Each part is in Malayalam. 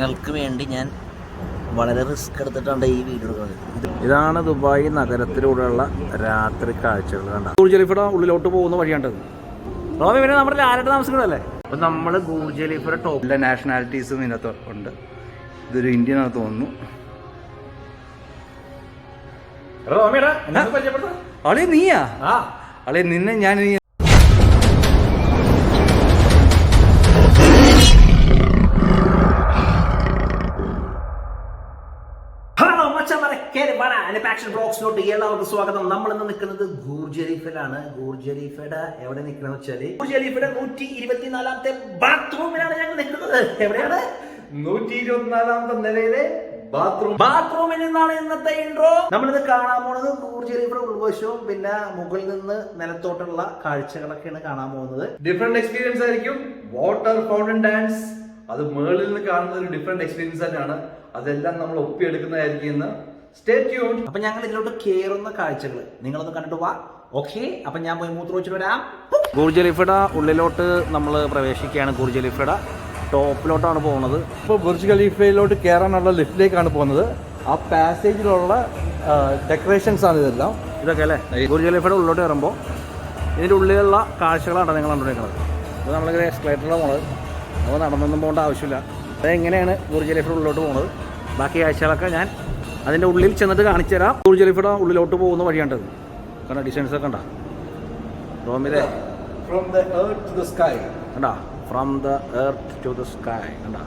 നിങ്ങൾക്ക് വേണ്ടി ഞാൻ വളരെ റിസ്ക് എടുത്തിട്ടാണ് ഈ വീഡിയോ എടുക്കുന്നത്. ഇതാണ് ദുബായ് നഗരത്തിലൂടെയുള്ള രാത്രി കാഴ്ചകൾ കണ്ട ഗൂർജ് ഉള്ളിലോട്ട് പോകുന്ന വഴിയാണ്ടത് റോബി പിന്നെ നമ്മുടെ ലാലട്ട് താമസിക്കുന്നതല്ലേ? അപ്പൊ നമ്മൾ ഗൂർജ് ഖലീഫയുടെ ടോപ്പിലെ നാഷണാലിറ്റീസും ഇതിനകത്ത് ഉണ്ട്. ഇതൊരു ഇന്ത്യൻ ആണെന്ന് തോന്നുന്നു അളി നീയാ? അളി നിന്നെ ഞാൻ ആക്ഷൻ എല്ലാവർക്കും സ്വാഗതം. നമ്മൾ ഇന്ന് നിൽക്കുന്നത് ഗൂർജരീഫിലാണ് ഗൂർജരീഫയുടെ എവിടെ നിൽക്കണം വെച്ചാൽ ഗൂർജരീഫയുടെ നൂറ്റി ഇരുപത്തിനാലാമത്തെ ബാത്റൂമിലാണ് ഞങ്ങൾ നിൽക്കുന്നത്. എവിടെയാണ്? നൂറ്റി ഇരുപത്തിനാലാമത്തെ നിലയിലെ ബാത്റൂം. ബാത്റൂമിൽ നിന്നാണ് ഇന്നത്തെ ഇൻട്രോ നമ്മളിത് കാണാൻ പോണത് ഗൂർജ് ഉൾവശവും പിന്നെ മുകളിൽ നിന്ന് നിലത്തോട്ടുള്ള കാഴ്ചകളൊക്കെയാണ് കാണാൻ പോകുന്നത്. ഡിഫറെന്റ് എക്സ്പീരിയൻസ് ആയിരിക്കും. വാട്ടർ ഫൗണ്ടൻ ഡാൻസ് അത് മേളിൽ നിന്ന് കാണുന്ന ഒരു ഡിഫറെന്റ് എക്സ്പീരിയൻസ് തന്നെയാണ്. അതെല്ലാം നമ്മൾ ഒപ്പിയെടുക്കുന്നതായിരിക്കും എന്ന് സ്റ്റേ ട്യൂൺ അപ്പൊ ഞങ്ങൾ ഇതിലോട്ട് കേറുന്ന കാഴ്ചകൾ. നിങ്ങളൊന്ന് കണ്ടിട്ട് വാ. ഓക്കെ അപ്പൊ ഞാൻ പോയി മൂത്ര വെച്ചിട്ട് വരാം. ഗൂർജ് ഖലീഫയുടെ ഉള്ളിലോട്ട് നമ്മൾ പ്രവേശിക്കുകയാണ് ഗൂർജ് ഖലീഫയുടെ. ടോപ്പിലോട്ടാണ് പോകുന്നത്. ഇപ്പോൾ ബുർജ് ഖലീഫയിലോട്ട് കയറാനുള്ള ലിഫ്റ്റിലേക്കാണ് പോകുന്നത്. ആ പാസേജിലുള്ള ഡെക്കറേഷൻസ് ആണ് ഇതെല്ലാം. ഇതൊക്കെ അല്ലേ? ബുർജ് ഖലീഫയുടെ ഉള്ളിലോട്ട് കയറുമ്പോൾ ഇതിന്റെ ഉള്ളിലുള്ള കാഴ്ചകളാണ് നിങ്ങൾ കണ്ടുകൊണ്ടിരിക്കുന്നത്. അപ്പോൾ നമ്മളിങ്ങനെ എക്സ്കലേറ്ററിലാണ് പോണത് അപ്പോൾ നടന്നൊന്നും പോകേണ്ട ആവശ്യമില്ല. അത് എങ്ങനെയാണ് ഗൂർജ് ഖലീഫയുടെ ഉള്ളിലോട്ട് പോകുന്നത്. ബാക്കി കാഴ്ചകളൊക്കെ ഞാൻ അതിന്റെ ഉള്ളിൽ ചെന്നിട്ട് കാണിച്ചു തരാം. ഗൂർജ് ഖലീഫയുടെ ഉള്ളിലോട്ട് പോകുന്ന വഴിയാണ്ടത് കണ്ട ഡിസൈൻസ് ഒക്കെ ഉണ്ടാ റോമിലെ from the earth to the sky കണ്ടാ? From the earth to the sky കണ്ടാ?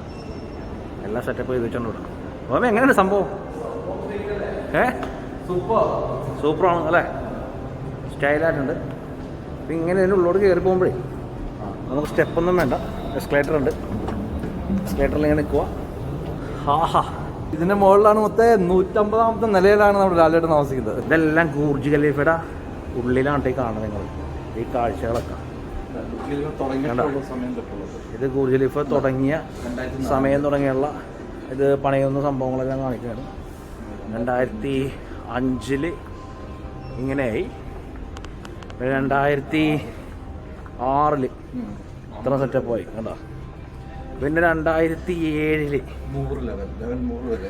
എല്ലാം സെറ്റപ്പ് ചെയ്ത് വെച്ചോണ്ട് വിടാം റോമി എങ്ങനെയാണ് സംഭവം? ഏ? സൂപ്പർ സൂപ്പറാണ് അല്ലേ? സ്റ്റൈലായിട്ടുണ്ട്. അപ്പം ഇങ്ങനെ അതിന്റെ ഉള്ളോട്ട് കയറി പോകുമ്പോഴേ നമുക്ക് സ്റ്റെപ്പൊന്നും വേണ്ട. എസ്കലേറ്റർ ഉണ്ട്. എസ്കലേറ്ററിൽ ഇങ്ങനെ നിൽക്കുക ഹാ ഹാ. ഇതിന്റെ മുകളിലാണ് മൊത്തം നൂറ്റമ്പതാമത്തെ നിലയിലാണ് നമ്മുടെ ലാലേട്ടൻ താമസിക്കുന്നത്. ഇതെല്ലാം ഗൂർജ് ഖലീഫയുടെ ഉള്ളിലാണ് ഈ കാണുന്നത് നിങ്ങൾ ഈ കാഴ്ചകളൊക്കെ. ഇത് ഗൂർജ് ഖലീഫ തുടങ്ങിയ സമയം തുടങ്ങിയുള്ള ഇത് പണിയുന്ന സംഭവങ്ങളെല്ലാം കാണിക്കുകയാണ് രണ്ടായിരത്തി അഞ്ചിൽ ഇങ്ങനെയായി. രണ്ടായിരത്തി ആറിൽ ഇത്ര സെറ്റപ്പായി കണ്ടോ? പിന്നെ രണ്ടായിരത്തി ഏഴിൽ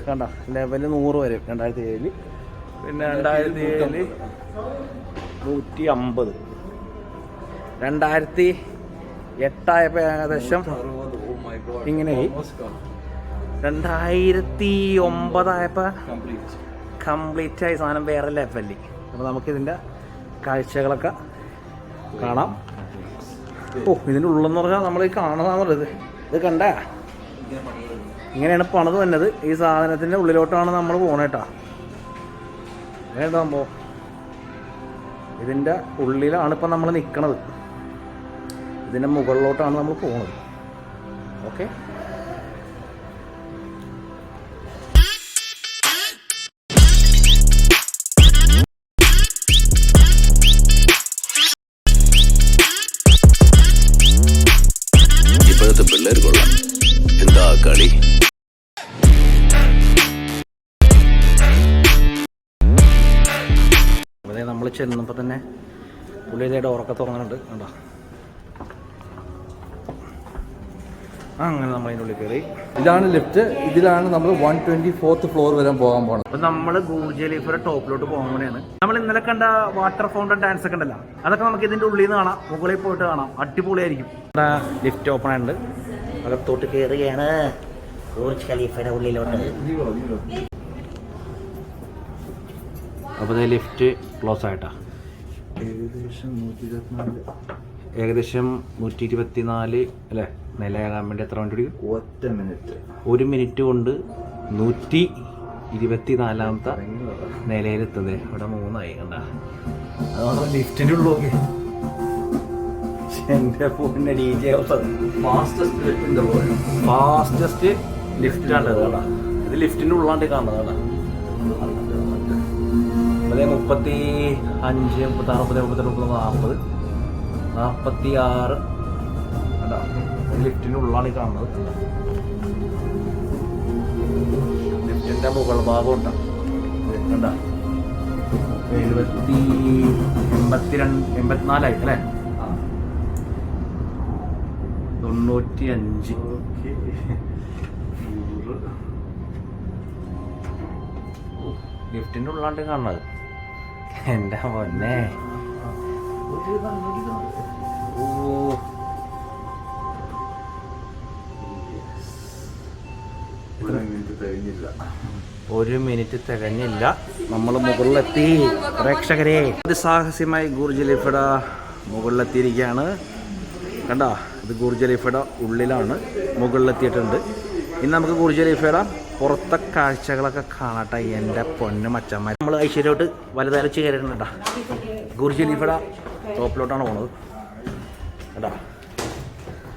കണ്ട? ലെവൽ നൂറ് വരെ രണ്ടായിരത്തി ഏഴിൽ പിന്നെ രണ്ടായിരത്തി ഏഴിൽ നൂറ്റി അമ്പത് രണ്ടായിരത്തി എട്ടായപ്പോൾ ഏകദേശം ഇങ്ങനെ മൈ ഇങ്ങനെയായി രണ്ടായിരത്തി ഒമ്പതായപ്പോൾ കംപ്ലീറ്റ് ആയി സാധനം വേറെ ലെവലിൽ അപ്പോൾ ഇതിന്റെ കാഴ്ചകളൊക്കെ കാണാം. ഓ ഇതിന്റെ ഉള്ളെന്ന് പറഞ്ഞാൽ നമ്മൾ ഈ കാണുന്നതാണുള്ളത് ഇത് കണ്ട? ഇങ്ങനെയാണ് പണത് വന്നത്. ഈ സാധനത്തിന്റെ ഉള്ളിലോട്ടാണ് നമ്മൾ പോണേട്ടാ സംഭവം? ഇതിന്റെ ഉള്ളിലാണ് ഇപ്പം നമ്മൾ നിൽക്കണത് ഇതിന്റെ മുകളിലോട്ടാണ് നമ്മൾ പോണത്. ഓക്കെ? ചെന്നപ്പോൾ തന്നെ പുള്ളിയുടെ ഉറക്കം തുറന്നിട്ടുണ്ട്. കണ്ടോ? ആ അങ്ങനെ നമ്മൾ അതിന്റെ ഉള്ളിൽ കയറി. ഇതാണ് ലിഫ്റ്റ്. ഇതിലാണ് നമ്മൾ വൺ ട്വന്റി ഫോർത്ത് ഫ്ലോർ വരെ പോകാൻ പോകണം അപ്പം നമ്മൾ ഗൂർജ് ഖലീഫയുടെ ടോപ്പിലോട്ട് പോകാൻ വേണ്ടിയാണ്. നമ്മൾ ഇന്നലെ കണ്ട വാട്ടർ ഫൗണ്ടൻ ഡാൻസ് ഒക്കെ ഉണ്ടല്ലോ അതൊക്കെ നമുക്ക് ഇതിന്റെ ഉള്ളിൽ നിന്ന് കാണാം. മുകളിൽ പോയിട്ട് കാണാം. അടിപൊളിയായിരിക്കും. ലിഫ്റ്റ് ഓപ്പൺ ആയിട്ടുണ്ട്. അകത്തോട്ട് കയറുകയാണ് ഗൂർജ് ഖലീഫയുടെ ഉള്ളിലോട്ട്. അപ്പോൾ ഇത് ലിഫ്റ്റ് ക്ലോസ് ആയിട്ടാ. ഏകദേശം നൂറ്റി ഇരുപത്തിനാല് ഏകദേശം നൂറ്റി ഇരുപത്തി നാല് അല്ലേ? നിലയാകാൻ വേണ്ടി എത്ര മണിക്കൂർ പിടിക്കും? ഒറ്റ മിനിറ്റ് ഒരു മിനിറ്റ് കൊണ്ട് നൂറ്റി ഇരുപത്തി നാലാമത്തെ നിലയിലെത്തുന്നത് ഇവിടെ മൂന്നായി കണ്ട? അതാണ് ലിഫ്റ്റിന്റെ ഉള്ളു എന്റെ ഫോണിന്റെ D J fastest lift the fastest ലിഫ്റ്റാണ് ഇത് കേട്ടോ ഇത് ലിഫ്റ്റിന്റെ ഉള്ളാണ്ട് കാണുന്നത് അതെ മുപ്പത്തി അഞ്ച് മുപ്പത്തി ആറ് മുപ്പത്തി മുപ്പത്തി മുപ്പത്തി നാൽപ്പത് നാൽപ്പത്തി ആറ് കണ്ടോ ലിഫ്റ്റിനുള്ളാണ് ഈ കാണുന്നത്. ലിഫ്റ്റിന്റെ മുകൾ ഭാഗം ഉണ്ട്. കണ്ട? എഴുപത്തി എൺപത്തിരണ്ട് എൺപത്തിനാലായി അല്ലേ? തൊണ്ണൂറ്റി അഞ്ച് ലിഫ്റ്റിന്റെ ഉള്ളാണ്ട് കാണുന്നത്. എന്റെ പൊന്നെ? ഓ ഒരു മിനിറ്റ് തികഞ്ഞില്ല. നമ്മൾ മുകളിലെത്തി. പ്രേക്ഷകരെ സാഹസ്യമായി ഗുർജലിഫട മുകളിലെത്തിയിരിക്കുകയാണ്. കണ്ട ഇത് ഗുർജലിഫയുടെ ഉള്ളിലാണ് മുകളിലെത്തിയിട്ടുണ്ട്. ഇനി നമുക്ക് ഗുർജലിഫയുടെ പുറത്തെ കാഴ്ചകളൊക്കെ കാണട്ടെ എന്റെ പൊന്നു മച്ചന്മാർ നമ്മൾ ഐശ്വര്യോട്ട് വലുതായിട്ട് ചേരുന്നുണ്ടാ ഗുർജലിഫയുടെ ടോപ്പിലോട്ടാണ് പോണത്. കേട്ടാ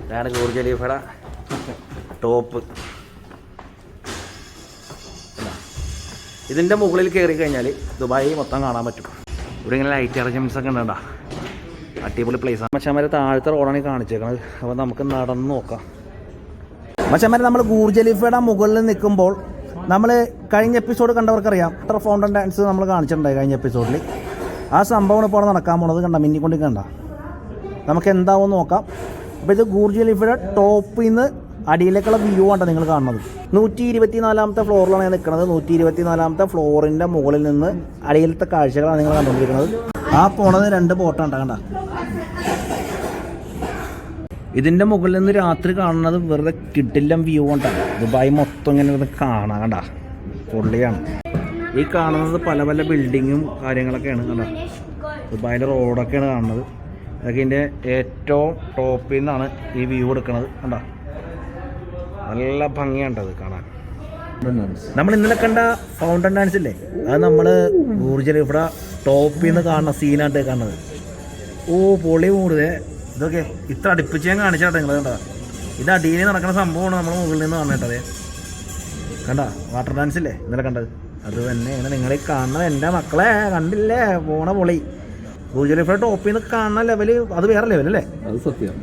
ഇതാണ് ഗുർജലിഫയുടെ ടോപ്പ്. ഇതിന്റെ മുകളിൽ കയറി കഴിഞ്ഞാൽ ദുബായി മൊത്തം കാണാൻ പറ്റും. ഇവിടെ ഇങ്ങനെ ലൈറ്റ് അറേഞ്ച്മെന്റ്സ് ഒക്കെ ഉണ്ടാ അടിപൊളി പ്ലേസ് ആണ് മച്ചാമാരെ താഴത്തെ റോഡാണ് കാണിച്ചേക്കണത്. അപ്പോൾ നമുക്ക് നടന്ന് നോക്കാം. മച്ചന്മാരെ നമ്മൾ ഗൂർജലിഫയുടെ മുകളിൽ നിൽക്കുമ്പോൾ നമ്മൾ കഴിഞ്ഞ എപ്പിസോഡ് കണ്ടവർക്കറിയാം. വാട്ടർ ഫൗണ്ടൻ ഡാൻസ് നമ്മൾ കാണിച്ചിട്ടുണ്ടായി കഴിഞ്ഞ എപ്പിസോഡിൽ ആ സംഭവമാണ് ഇപ്പോൾ നടക്കാൻ പോണത് കണ്ട മിന്നിക്കൊണ്ട് കണ്ട. നമുക്ക് എന്താവും നോക്കാം. അപ്പോൾ ഇത് ഗൂർജലിഫയുടെ ടോപ്പിൽ നിന്ന് അടിയിലേക്കുള്ള വ്യൂ ആണ് നിങ്ങൾ കാണുന്നത്. നൂറ്റി ഇരുപത്തി നാലാമത്തെ ഫ്ലോറിലാണ് ഞാൻ നിൽക്കുന്നത്. നൂറ്റി ഇരുപത്തി നാലാമത്തെ ഫ്ലോറിന്റെ മുകളിൽ നിന്ന് അടിയിലത്തെ കാഴ്ചകളാണ് നിങ്ങൾ കണ്ടുകൊണ്ടിരിക്കുന്നത്. ആ പോണത് രണ്ട് ബോട്ടാണ് കണ്ട. ഇതിന്റെ മുകളിൽ നിന്ന് രാത്രി കാണുന്നത് വെറുതെ കിട്ടില്ലം വ്യൂ കൊണ്ടാണ് ദുബായ് മൊത്തം ഇങ്ങനെ ഇത് കാണാൻ കണ്ട. പൊള്ളിയാണ്. ഈ കാണുന്നത് പല പല ബിൽഡിങ്ങും കാര്യങ്ങളൊക്കെയാണ് കണ്ട. ദുബായിലെ റോഡൊക്കെയാണ് കാണുന്നത്. അതൊക്കെ ഇതിന്റെ ഏറ്റവും ടോപ്പിൽ നിന്നാണ് ഈ വ്യൂ എടുക്കുന്നത് കണ്ട. നല്ല ഭംഗിയുണ്ടത് കാണാൻ. നമ്മൾ ഇന്നലെ കണ്ട ഫൗണ്ടൻ ഡാൻസ് ഇല്ലേ? അത് നമ്മൾ ഊർജ ഇവിടെ ടോപ്പിൽ നിന്ന് കാണുന്ന സീനായിട്ട് കാണുന്നത്. ഓ പൊളി കൂടുതൽ ഇതൊക്കെ ഇത്ര അടുപ്പിച്ച് ഞാൻ കാണിച്ചാട്ടെ നിങ്ങൾ കണ്ടാ? ഇത് അടിയിൽ നടക്കുന്ന സംഭവമാണ് നമ്മൾ മുകളിൽ നിന്ന് പറഞ്ഞിട്ടത് കണ്ട? വാട്ടർ ഡാൻസ് ഇല്ലേ? ഇന്നലെ കണ്ടത്. അത് തന്നെയാണ്. നിങ്ങൾ ഈ കാണുന്നത് എന്റെ മക്കളെ കണ്ടില്ലേ? പോണ പൊളി. ഗുജറിഫയുടെ ടോപ്പിൽ നിന്ന് കാണുന്ന ലെവൽ അത് വേറെ ലെവൽ അല്ലേ? അത് സത്യം.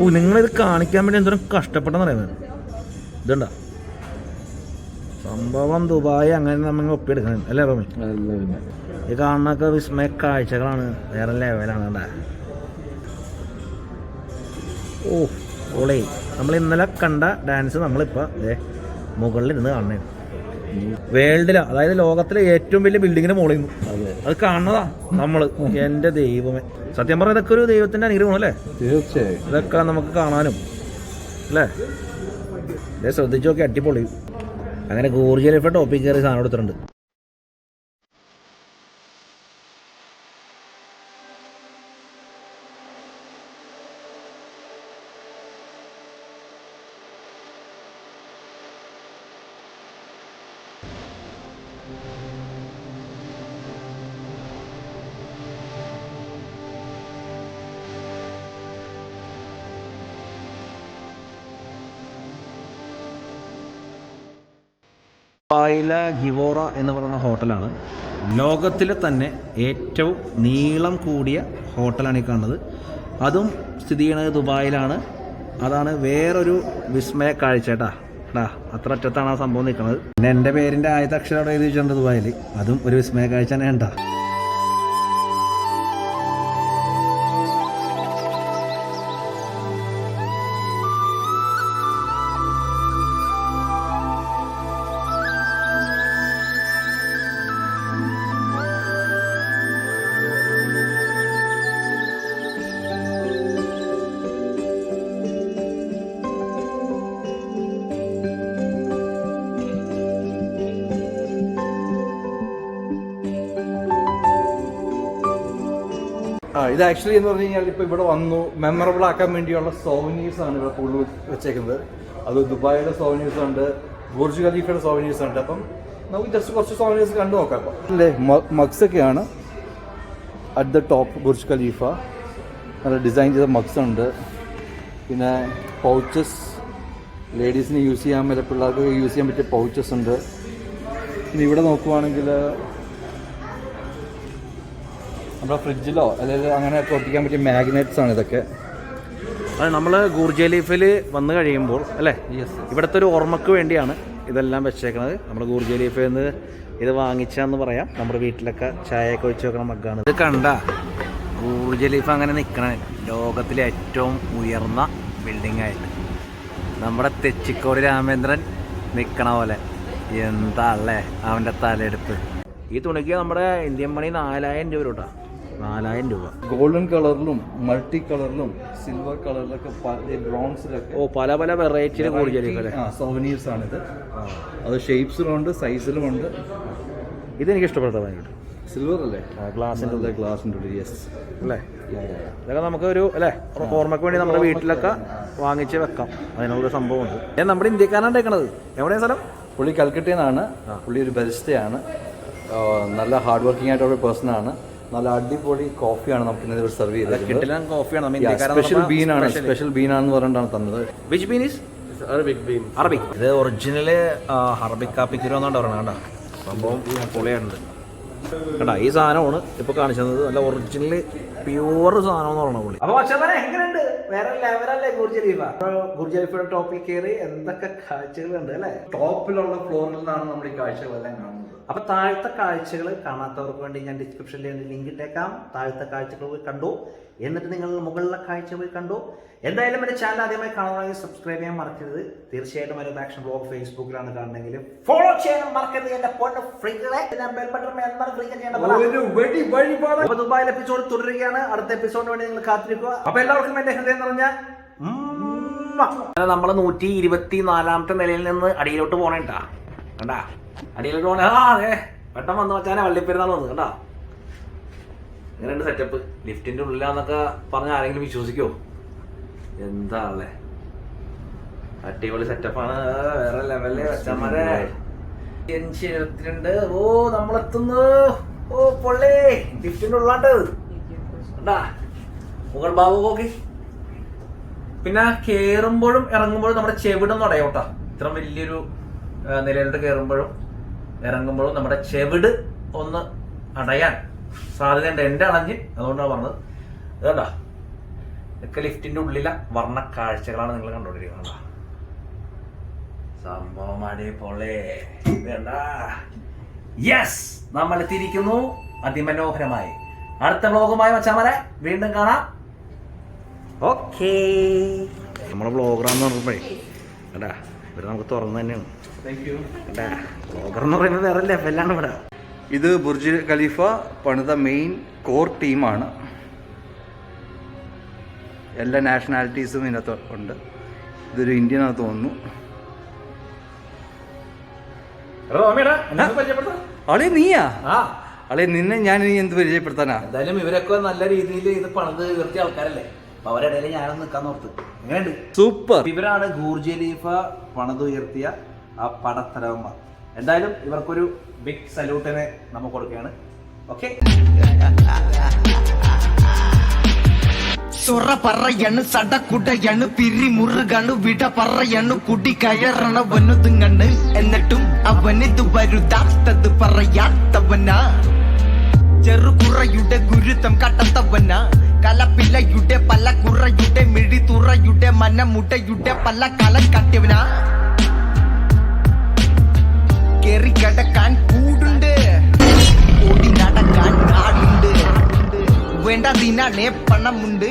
ഓ നിങ്ങളിത് കാണിക്കാൻ വേണ്ടി എന്തോരം കഷ്ടപ്പെട്ടെന്ന് പറയുന്നത് ഇതുണ്ട? സംഭവം ദുബായ് അങ്ങനെ നമ്മൾ ഒപ്പിയെടുക്കണം അല്ലേ റോമി? ഈ കാണുന്നൊക്കെ വിസ്മയ കാഴ്ചകളാണ്. വേറെ ലെവലാണ് കണ്ട? ഓ ഓളെ. നമ്മൾ ഇന്നലെ കണ്ട ഡാൻസ് നമ്മളിപ്പോൾ ഇരുന്ന് കാണണേ. വേൾഡില അതായത് ലോകത്തിലെ ഏറ്റവും വലിയ ബിൽഡിങ്ങിന് മുകളിൽ നിന്ന്. അത്. കാണുന്നതാ നമ്മൾ. എന്റെ ദൈവമേ. സത്യം പറഞ്ഞ ഇതൊക്കെ ഒരു ദൈവത്തിന്റെ അനുഗ്രഹമാണ് അല്ലേ? തീർച്ചയായും ഇതൊക്കെ നമുക്ക് കാണാനും. അല്ലേ? ശ്രദ്ധിച്ചു നോക്കി അടിപൊളി. അങ്ങനെ ഗൂർജിയലിഫ ടോപ്പിക് കയറി സാധനം എടുത്തിട്ടുണ്ട്. പായില ഗിവോറ എന്ന് പറയുന്ന ഹോട്ടലാണ്. ലോകത്തിലെ തന്നെ ഏറ്റവും നീളം കൂടിയ ഹോട്ടലാണ് ഈ കാണുന്നത്. അതും സ്ഥിതി ചെയ്യുന്നത് ദുബായിലാണ്. അതാണ് വേറൊരു വിസ്മയ കാഴ്ച കേട്ടാ. ടാ അത്ര അറ്റത്താണ് ആ സംഭവം നിൽക്കുന്നത്. പിന്നെ എന്റെ പേരിന്റെ ആദ്യത്തെ അക്ഷരം എഴുതി വെച്ചിട്ടുണ്ട് ദുബായിൽ. അതും ഒരു വിസ്മയ കാഴ്ച തന്നെ ഉണ്ടാ ഇത് ആക്ച്വലി എന്ന് പറഞ്ഞു കഴിഞ്ഞാൽ ഇപ്പോൾ ഇവിടെ വന്നു. മെമ്മറബിൾ ആക്കാൻ വേണ്ടിയുള്ള സോവനീസ് ആണ് ഇവിടെ കൂടുതൽ വെച്ചേക്കുന്നത്. അത് ദുബായിയുടെ സോവനീസ് ഉണ്ട് ബുർജ് ഖലീഫയുടെ സോവനീസ് ഉണ്ട്. അപ്പം നമുക്ക് ജസ്റ്റ് കുറച്ച് സോവനീസ് കണ്ടു നോക്കാം അപ്പം അല്ലേ മഗ്സ് ഒക്കെയാണ് at the top Burj Khalifa. നല്ല ഡിസൈൻ ചെയ്ത മഗ്സ് ഉണ്ട്. പിന്നെ പൗച്ചസ് ലേഡീസിന് യൂസ് ചെയ്യാൻ പറ്റിയ പിള്ളേർക്ക് യൂസ് ചെയ്യാൻ പറ്റിയ പൗച്ചസ് ഉണ്ട്. പിന്നെ ഇവിടെ നോക്കുവാണെങ്കിൽ നമ്മുടെ ഫ്രിഡ്ജിലോ അല്ലെങ്കിൽ അങ്ങനെ ഒട്ടിക്കാൻ പറ്റിയ മാഗ്നറ്റ്സ് ആണ് ഇതൊക്കെ. അത് നമ്മൾ ഗൂർജലീഫിൽ വന്നു കഴിയുമ്പോൾ അല്ലേ? യെസ് ഇവിടുത്തെ ഒരു ഓർമ്മക്ക് വേണ്ടിയാണ് ഇതെല്ലാം വെച്ചേക്കുന്നത് നമ്മൾ ഗൂർജലീഫിൽ നിന്ന് ഇത് വാങ്ങിച്ചാന്ന് പറയാം. നമ്മുടെ വീട്ടിലൊക്കെ ചായയൊക്കെ ഒഴിച്ച് വെക്കണ മഗ്ഗാണ്. ഇത് കണ്ട ഗൂർജലീഫ് അങ്ങനെ നിൽക്കണ ലോകത്തിലെ ഏറ്റവും ഉയർന്ന ബിൽഡിംഗ് ആയിട്ട്. നമ്മുടെ തെച്ചിക്കോട് രാമേന്ദ്രൻ നിൽക്കണ പോലെ. എന്താ അല്ലേ? അവന്റെ തലയെടുപ്പ്. ഈ തുണിക്ക് നമ്മുടെ ഇന്ത്യൻ മണി നാലായിരം രൂപ കേട്ടോ. നാലായിരം രൂപ. ഗോൾഡൻ കളറിലും മൾട്ടി കളറിലും സിൽവർ കളറിലൊക്കെ ബ്രോൺസിലൊക്കെ ഓ പല പല വെറൈറ്റിയിൽ കൂടുതൽ സോവനീർസ് ആണിത്. അത് ഷേപ്സിലും ഉണ്ട് ഇതെനിക്ക് ഇഷ്ടപ്പെട്ട ഭയങ്കര സിൽവർ അല്ലേ? ഗ്ലാസിന്റെ ഗ്ലാസിന്റെ ഉള്ളിൽ. യെസ് അല്ലേ? ഇതൊക്കെ നമുക്ക് ഒരു അല്ലേ ഓർമ്മയ്ക്ക് വേണ്ടി നമ്മുടെ വീട്ടിലൊക്കെ വാങ്ങിച്ച് വെക്കാം. അതിനുള്ളൊരു സംഭവമുണ്ട്. ഞാൻ നമ്മുടെ ഇന്ത്യക്കാരാണ് ഉണ്ടാക്കണത് എവിടെയാണ് സ്ഥലം? പുള്ളി കൽക്കട്ടയിൽ നിന്നാണ്. പുള്ളി ഒരു ബരിസ്റ്റയാണ് നല്ല ഹാർഡ് വർക്കിംഗ് ആയിട്ടുള്ള പേഴ്സൺ ആണ്. നല്ല അടിപൊളി കോഫിയാണ് നമുക്ക് ഇന്നലെ ഒരു സെർവ് ചെയ്തത് കിട്ടില്ല കോഫിയാണ് നമ്മൾ സ്പെഷ്യൽ ബീനാണ് സ്പെഷ്യൽ ബീനാണെന്ന് പറഞ്ഞിട്ടാണ് തന്നത്. Which bean is Arabic bean Arabic ഇത് ഒറിജിനൽ അറബിക് കാപ്പിക്കുരു എന്നാണ് പറയുന്നത് കേട്ടോ. സംഭവം പൊളിയാണുണ്ട് കേട്ടോ ഈ സാധനമാണ് ഇപ്പോൾ കാണിച്ചത്. നല്ല ഒറിജിനൽ പ്യുവർ സാധനം എന്ന് പറയുന്നത് പുള്ളി. അപ്പൊ പക്ഷേ എങ്ങനെയുണ്ട്? വേറെ ലെവലല്ലേ ഗുർജ് ഖലീഫ? ഗുർജ് ഖലീഫയുടെ ടോപ്പിൽ കയറി എന്തൊക്കെ കാഴ്ചകളുണ്ട് അല്ലേ? ടോപ്പിലുള്ള ഫ്ലോറിൽ നിന്നാണ് നമ്മൾ ഈ കാഴ്ചകളെല്ലാം കാണുന്നത്. അപ്പൊ താഴത്തെ കാഴ്ചകൾ കാണാത്തവർക്ക് വേണ്ടി ഞാൻ ഡിസ്ക്രിപ്ഷനിൽ ലിങ്ക് ഇട്ടേക്കാം. താഴത്തെ കാഴ്ചകൾ പോയി കണ്ടു. എന്നിട്ട് നിങ്ങൾ മുകളിലെ കാഴ്ച പോയി കണ്ടു. എന്തായാലും എന്റെ ചാനൽ ആദ്യമായി കാണണമെങ്കിൽ സബ്സ്ക്രൈബ് ചെയ്യാൻ മറക്കരുത്. തീർച്ചയായിട്ടും ഒരു ആക്ഷൻ ബ്ലോഗ് ഫേസ്ബുക്കിലാണ് കാണണമെങ്കിൽ ഫോളോ ചെയ്യാൻ മറക്കരുത്. എന്റെ ഫ്രീകളെ വഴിപാട്. ദുബായിൽ എപ്പിസോഡ് തുടരുകയാണ്. അടുത്ത എപ്പിസോഡിന് വേണ്ടി നിങ്ങൾ കാത്തിരിക്കുക. അപ്പൊ എല്ലാവർക്കും എന്റെ ഹൃദയം നിറഞ്ഞ നമ്മൾ നൂറ്റി ഇരുപത്തി നാലാമത്തെ നിലയിൽ നിന്ന് അടിയിലോട്ട് പോണേട്ടാ. കണ്ടാ? അടിയിലോട്ട് പോണേ ആ അതെ. പെട്ടെന്ന് വന്നു വെച്ചാൽ വള്ളിപ്പെരുന്നാൾ വന്നു കണ്ടാ? അങ്ങനെയുണ്ട് സെറ്റപ്പ് ലിഫ്റ്റിന്റെ ഉള്ളിലാന്നൊക്കെ പറഞ്ഞ ആരെങ്കിലും വിശ്വസിക്കോ? എന്താ അല്ലേ അടിപൊളി സെറ്റപ്പാണ് വേറെ ലെവലിൽ വെച്ചമാരെ ഇരുപത്തിരണ്ട് ഓ നമ്മളെത്തുന്നു. ഓ പൊള്ളേ. ലിഫ്റ്റിന്റെ ഉള്ളാണ്ട്. കണ്ടാ? മുകൾ ബാബു നോക്കി. പിന്നെ കേറുമ്പോഴും ഇറങ്ങുമ്പോഴും നമ്മുടെ ചെവിടൊന്നും അടയോട്ടാ. ഇത്ര വലിയൊരു നിലയിലോട്ട് കയറുമ്പോഴും ഇറങ്ങുമ്പോഴും നമ്മുടെ ചെവിട് ഒന്ന് അടയാൻ സാധ്യതയുണ്ട്. എന്റെ അടഞ്ഞ് അതുകൊണ്ടാണ് പറഞ്ഞത്. അതുകൊണ്ടാ ഇതൊക്കെ ലിഫ്റ്റിന്റെ ഉള്ളിലെ വർണ കാഴ്ചകളാണ് നിങ്ങൾ കണ്ടുകൊണ്ടിരിക്കുന്നത് കണ്ടോ? സംഭവം അടിപൊളി. യെസ് നമ്മൾ എത്തിയിരിക്കുന്നു അതിമനോഹരമായി. അടുത്ത വ്ലോഗുമായി മച്ചാമരെ വീണ്ടും കാണാം. ഓക്കേ നമ്മുടെ ബ്ലോഗറാന്ന് പറഞ്ഞപ്പോഴേ കേട്ടാ ഇവർ നമുക്ക് തുറന്നു തന്നെയാണ്. ബ്ലോഗർ എന്ന് പറയുന്നത് വേറെ ലെവലാണ് ഇവിടെ. ഇത് ബുർജ് ഖലീഫ പണിത മെയിൻ കോർ ടീമാണ് എല്ലാ നാഷണാലിറ്റീസും ഇതിനകത്ത് ഉണ്ട്. ഇതൊരു ഇന്ത്യൻ ആണെന്ന് തോന്നുന്നു. അളി നീയാ? അളി നിന്നെ ഞാൻ ഇനി എന്ത് പരിചയപ്പെടുത്താനാ? എന്തായാലും ഇവരൊക്കെ നല്ല രീതിയിൽ ഇത് പണിത് ഉയർത്തിയ ആൾക്കാരല്ലേ? അവരുടെ ഇടയിൽ ഞാനൊന്ന് നിൽക്കാൻ ഓർത്ത്. എങ്ങനെയുണ്ട്? സൂപ്പർ ഇവരാണ് ഗൂർജ് ഖലീഫ പണിതുയർത്തിയ ആ പടത്തലവന്മാർ എന്തായാലും ഇവർക്കൊരു ബിഗ് സല്യൂട്ടിനെ നമ്മൾ കൊടുക്കുകയാണ്. ഓക്കെ സൊറ പറയണ് സടക്കുടയണ് പിരിമുറുകണ് വിട പറയണ് കുടി കയറണ വനുതുങ്ങണ് എന്നിട്ടും അവനിത് വരുതാത്തത് പറയാത്തവനാ. ചെറുകുറയുടെ ഗുരുത്വം കട്ടത്തവനാ. കലപ്പില്ലയുടെ പല കുറയുടെ മിഴിതുറയുടെ മനമുടയുടെ പല കലം കട്ടിയവനാ. കിടക്കാൻ കൂടുണ്ട് ഓടി നടക്കാൻ കാടുണ്ട് വേണ്ടതിനാണേ പണമുണ്ട്